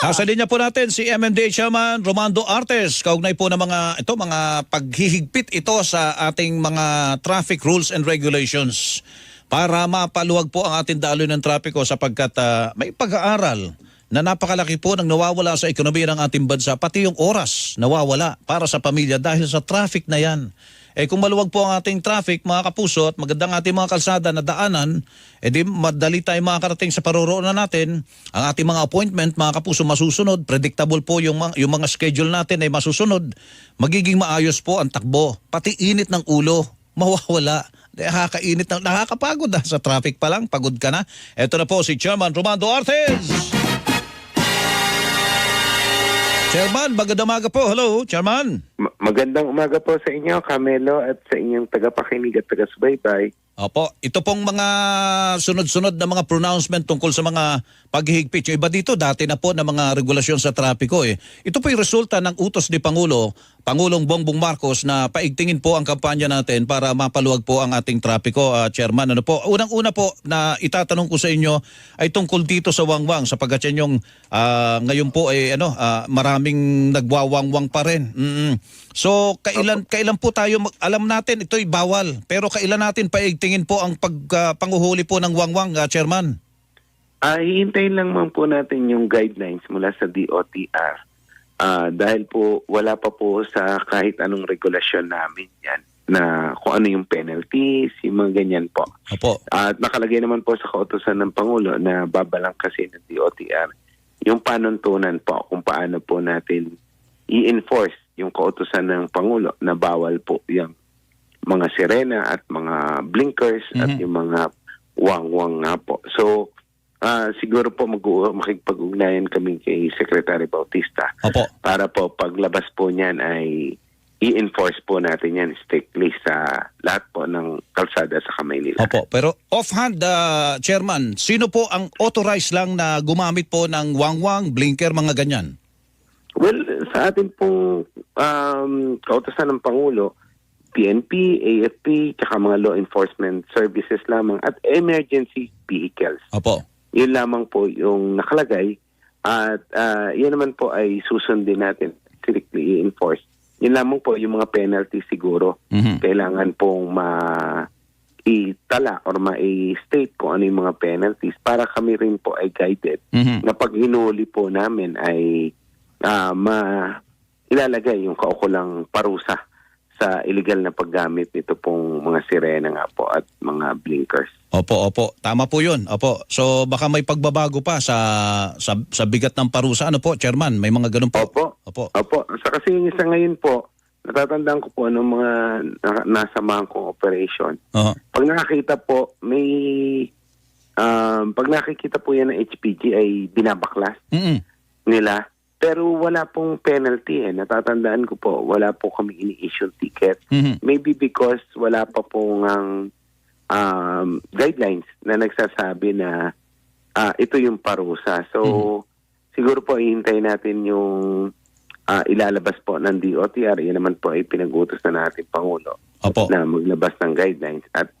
Nasa linya po natin si MMDA Chairman Romando Artes. Kaugnay po ng mga ito mga paghihigpit ito sa ating mga traffic rules and regulations para mapaluwag po ang ating daloy ng trapiko sapagkat ah, may pag-aaral na napakalaki po ng nawawala sa ekonomiya ng ating bansa pati yung oras nawawala para sa pamilya dahil sa traffic na yan. Eh kung maluwag po ang ating traffic, mga kapuso, at magandang ating mga kalsada na daanan, eh di madali tayo makakarating sa paroroonan natin. Ang ating mga appointment, mga kapuso, masusunod. Predictable po yung yung mga schedule natin ay masusunod. Magiging maayos po ang takbo. Pati init ng ulo, mawawala. Nakakainit na, nakakapagod na sa traffic pa lang, pagod ka na. Ito na po si Chairman Romando Artes. Chairman, magandang umaga po. Hello, Chairman. Ma- Magandang umaga po sa inyo, Camelo, at sa inyong tagapakinig at taga-subaybay. Opo, ito pong mga sunod-sunod na mga pronouncement tungkol sa mga paghihigpit. Yung iba dito, dati na po na mga regulasyon sa trapiko eh. Ito po yung resulta ng utos ni Pangulo, Pangulong Bongbong Marcos na paigtingin po ang kampanya natin para mapaluwag po ang ating trapiko, ah, Chairman. Ano po? Unang-una po na itatanong ko sa inyo ay tungkol dito sa wangwang sapagkat yan yung ah, ngayon po ay ano, ah, maraming nagwawangwang pa rin. Mm-mm. So, kailan kailan po tayo mag- alam natin ito'y bawal, pero kailan natin paigtingin po ang pag ah, panguhuli po ng wangwang, ah, Chairman? Ah, hihintayin lang man po natin yung guidelines mula sa DOTR. Ah, dahil po wala pa po sa kahit anong regulasyon namin yan na kung ano yung penalties, yung mga ganyan po. Opo. At nakalagay naman po sa kautosan ng Pangulo na babalang kasi ng DOTR yung panuntunan po kung paano po natin i-enforce yung kautosan ng Pangulo na bawal po yung mga sirena at mga blinkers at Mhm. yung mga wang-wang nga po. So, ah, siguro po mag makikipag-ugnayan kami kay Secretary Bautista Opo. para po paglabas po niyan ay i-enforce po natin yan strictly sa lahat po ng kalsada sa Kamaynila. Opo, pero offhand, ah, Chairman, sino po ang authorized lang na gumamit po ng wangwang, blinker, mga ganyan? Well, sa atin pong um, kautosan ng Pangulo, PNP, AFP, tsaka mga law enforcement services lamang at emergency vehicles. Opo. Yun lamang po yung nakalagay at ah, yun naman po ay susundin natin strictly i-enforce. Yun lamang po yung mga penalty siguro. Mhm. Kailangan pong ma itala or ma-state kung ano yung mga penalties para kami rin po ay guided Mhm. na pag hinuli po namin ay ah, ma ilalagay yung kaukulang parusa sa illegal na paggamit nito pong mga sirena nga po at mga blinkers. Opo, opo. Tama po 'yun. Opo. So baka may pagbabago pa sa sa, sa bigat ng parusa ano po, Chairman? May mga ganun po. Opo. Opo. Opo. Sa kasi sa ngayon po, natatandaan ko po ng mga na, nasamahan kong operation. Oo. Pag nakakita po, may um, pag nakikita po yan ng HPG ay binabaklas Mm. nila. Pero wala pong penalty eh. Natatandaan ko po, wala po kami ini-issue ticket. Mhm. Maybe because wala pa pong ang um, guidelines na nagsasabi na ah, ito yung parusa. So, siguro po ihintayin natin yung ah, ilalabas po ng DOTR. Yan naman po ay pinag-utos na natin Pangulo Opo. na maglabas ng guidelines. At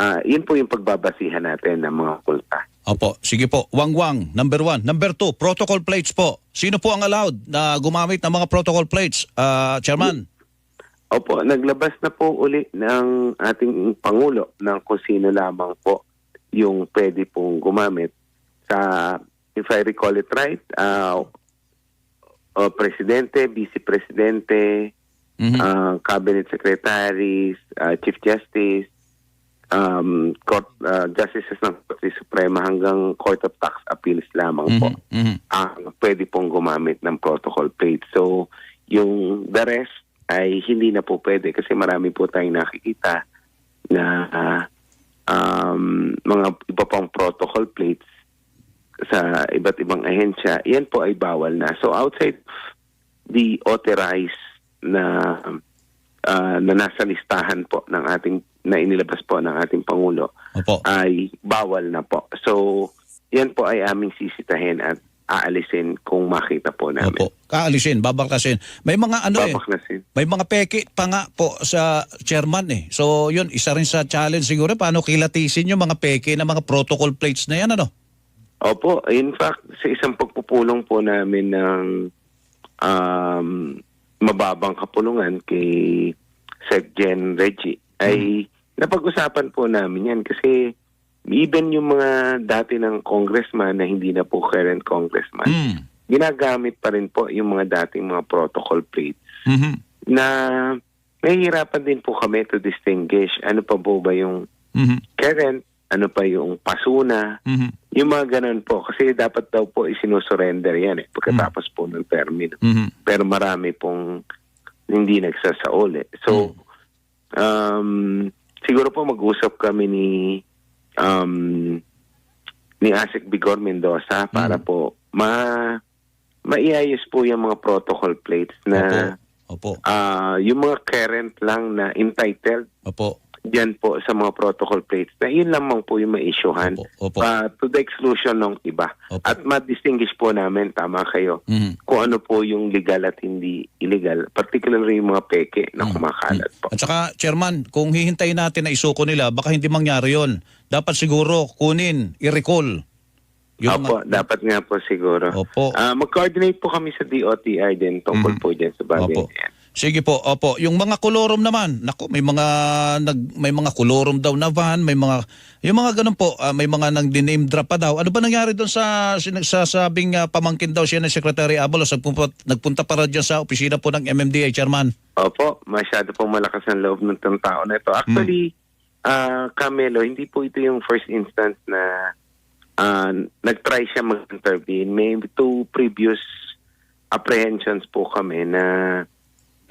ah, yun po yung pagbabasihan natin ng mga kulta. Opo. Sige po. Wangwang, number one. Number two, protocol plates po. Sino po ang allowed na gumamit ng mga protocol plates, ah, Chairman? Opo, naglabas na po uli ng ating Pangulo ng kung sino lamang po yung pwede pong gumamit sa, if I recall it right, uh, uh, Presidente, Vice Presidente, Mhm. uh, Cabinet Secretaries, uh, Chief Justice, um, Court, uh, Justices ng Korte Suprema hanggang Court of Tax Appeals lamang po Mhm. Mhm. ang pwede pong gumamit ng protocol plate. So, yung the rest ay hindi na po pwede kasi marami po tayong nakikita na ah, um, mga iba pang protocol plates sa iba't ibang ahensya. Yan po ay bawal na. So, outside the authorized na ah, na nasa listahan po ng ating na inilabas po ng ating Pangulo Opo. ay bawal na po. So, yan po ay aming sisitahin at aalisin kung makita po namin. Opo. Kaalisin, babaklasin. May mga ano eh. Babaklasin. May mga peke pa nga po sa chairman eh. So yun, isa rin sa challenge siguro paano kilatisin yung mga peke na mga protocol plates na yan ano. Opo, in fact, sa isang pagpupulong po namin ng um, mababang kapulungan kay Secgen Reggie, ay napag-usapan po namin yan kasi even yung mga dati ng congressman na hindi na po current congressman, Mm. ginagamit pa rin po yung mga dating mga protocol plates Mhm. na nahihirapan din po kami to distinguish ano pa po ba yung Mhm. current, ano pa yung pasuna, Mhm. yung mga ganun po. Kasi dapat daw po isinusurrender yan eh, pagkatapos po ng termino. Mhm. Pero marami pong hindi nagsasaol eh. So, um, siguro po mag-usap kami ni um, ni Asik Bigor Mendoza para po ma maiayos po yung mga protocol plates na Opo. ah yung mga current lang na entitled Opo. Dyan po sa mga protocol plates na yun lamang po yung ma-issuehan Opo. Opo. ah, to the exclusion ng iba. Opo. At ma-distinguish po namin, tama kayo, Mhm. kung ano po yung legal at hindi illegal. Particularly yung mga peke na Mm. kumakalat po. At saka, Chairman, kung hihintayin natin na isuko nila, baka hindi mangyari yon. Dapat siguro kunin, i-recall. Yung Opo, dapat nga po siguro. Opo. Ah, mag-coordinate po kami sa DOTR din tungkol Mhm. po dyan sa bagay Opo. na yan. Sige po, opo. Yung mga kolorum naman, nako, may mga nag may mga kolorum daw na van, may mga yung mga ganun po, ah, may mga nang name drop pa daw. Ano ba nangyari doon sa sinagsasabing ah, pamangkin daw siya ng Secretary Abalos nagpunta, nagpunta para diyan sa opisina po ng MMDA chairman? Opo, masyado pong malakas ang loob ng itong tao na ito. Actually, ah Camelo, hindi po ito yung first instance na ah, nag-try siya mag-intervene. May two previous apprehensions po kami na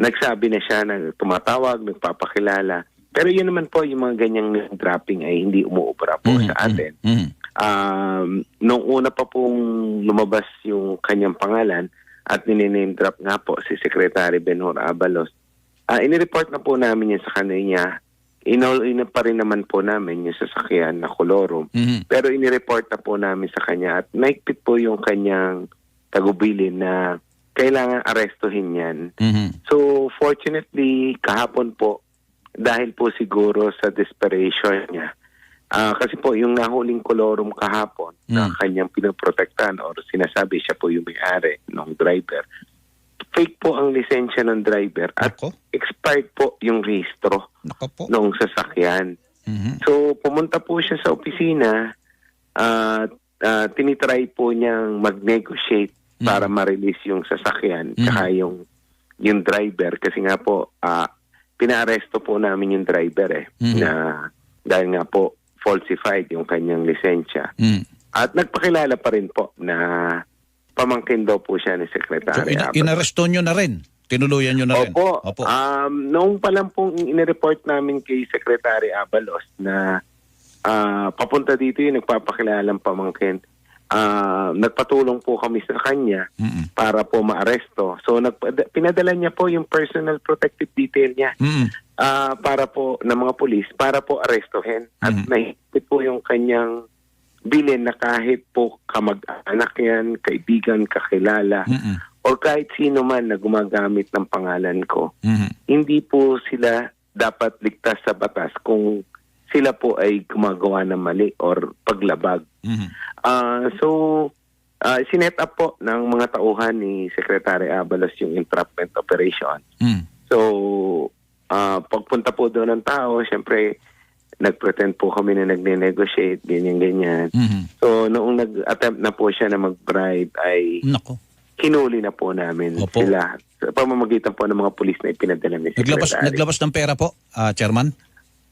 nagsabi na siya na tumatawag, nagpapakilala. Pero yun naman po, yung mga ganyang name dropping ay hindi umuubra po Mhm, sa atin. mhm, Um, nung una pa pong lumabas yung kanyang pangalan at niname drop nga po si Secretary Benhur Abalos, ah inireport na po namin yun sa kanya. Inol ina pa rin naman po namin yung sasakyan na kolorum. mhm. Pero inireport na po namin sa kanya at naikpit po yung kanyang tagubilin na kailangan arestuhin yan. Mhm. So fortunately, kahapon po, dahil po siguro sa desperation niya, ah kasi po yung nahuling kolorum kahapon na Mm. kanyang pinoprotektahan or sinasabi siya po yung may-ari ng driver, fake po ang lisensya ng driver at Nako, expired po yung rehistro ng sasakyan. Mhm. So pumunta po siya sa opisina at ah, tinitry po niyang mag-negotiate Mm. para ma-release yung sasakyan Mm. tsaka yung yung driver kasi nga po ah pinaaresto po namin yung driver eh Mm. na dahil nga po falsified yung kanyang lisensya. Mhm. At nagpakilala pa rin po na pamangkin daw po siya ni So, Secretary ina- Abbott. inaresto nyo na rin. Tinuluyan nyo na rin. Opo. Opo. Um, noong pa lang pong inireport namin kay Secretary Abalos na ah, papunta dito yung nagpapakilalang pamangkin, ah, nagpatulong po kami sa kanya Mhm. para po maaresto. So nagpa- pinadala niya po yung personal protective detail niya Mhm. ah, para po ng mga pulis para po arestuhin. At Mhm. nahigpit po yung kanyang bilin na kahit po kamag-anak yan, kaibigan, kakilala, Mhm. or kahit sino man na gumagamit ng pangalan ko, Mhm. hindi po sila dapat ligtas sa batas kung sila po ay gumagawa ng mali or paglabag. Mhm. Ah, so, ah, sinet up po ng mga tauhan ni Secretary Abalos yung entrapment operation. Mhm. So, ah, pagpunta po doon ng tao, syempre, nag-pretend po kami na nagne-negotiate, ganyan-ganyan. Mhm. So, noong nag-attempt na po siya na mag-bribe, ay Nako. hinuli na po namin Opo. sila sa pamamagitan po ng mga pulis na ipinadala ni Naglabas, Secretary. naglabas ng pera po, ah, Chairman?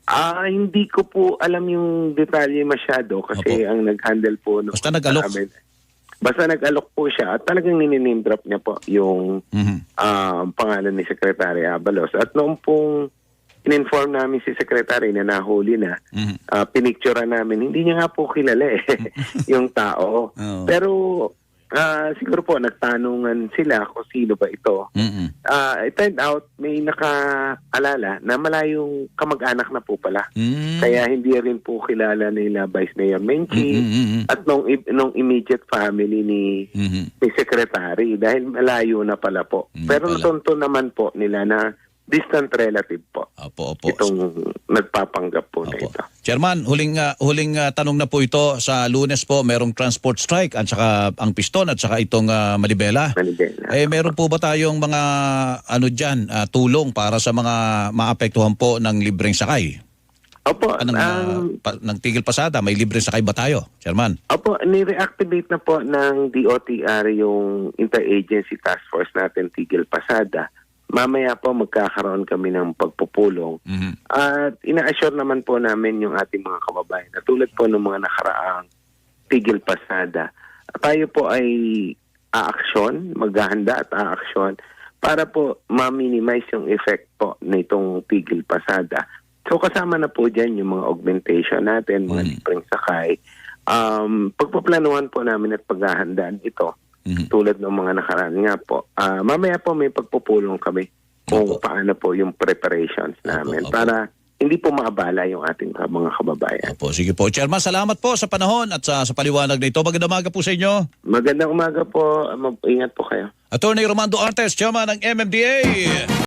Ah, hindi ko po alam yung detalye masyado kasi Opo. ang nag-handle po ng Basta nag-alok. amin- Basta nag-alok po siya at talagang niname drop niya po yung Mhm. ah, pangalan ni Secretary Abalos. At noong pong in-inform namin si Secretary na nahuli na, Mhm. uh, pinicturean namin, hindi niya nga po kilala eh, yung tao. Oo. Pero ah, siguro po nagtanungan sila kung sino ba ito. Mhm. Ah, it turned out may nakaalala na malayong kamag-anak na po pala. Mhm. Kaya hindi rin po kilala nila Vice Mayor Menchi Mhm, mhm. at nung, nung immediate family ni Mhm. ni Secretary dahil malayo na pala po. Mm, Pero natunto naman po nila na distant relative po. Opo, opo. Itong nagpapanggap po na Opo. ito. Chairman, huling ah, huling ah, tanong na po ito sa Lunes po, merong transport strike at saka ang piston at saka itong ah, Malibela. Manibela. Eh meron po ba tayong mga ano diyan tulong para sa mga maapektuhan po ng libreng sakay? Opo, Anong ah, ang- pa, ng tigil pasada, may libreng sakay ba tayo, Chairman? Opo, ni-reactivate na po ng DOTR yung interagency task force natin, Tigil Pasada. Mamaya po magkakaroon kami ng pagpupulong. Mhm. At ina-assure naman po namin yung ating mga kababayan na tulad po ng mga nakaraang Tigil Pasada. Tayo po ay aaksyon, maghahanda at aaksyon para po ma-minimize yung effect po nitong Tigil Pasada. So kasama na po dyan yung mga augmentation natin, mga Mm. libreng sakay. Um, pagpaplanuhan po namin at paghahandaan ito Mhm. tulad ng mga nakaraan nga po. Ah, mamaya po may pagpupulong kami kung Opo. paano po yung preparations namin opo. para hindi po maabala yung ating mga kababayan. Opo, sige po. Chairman, salamat po sa panahon at sa, sa paliwanag na ito. Magandang umaga po sa inyo. Magandang umaga po. Mag- ingat po kayo. Attorney Romando Artes, Chairman ng MMDA.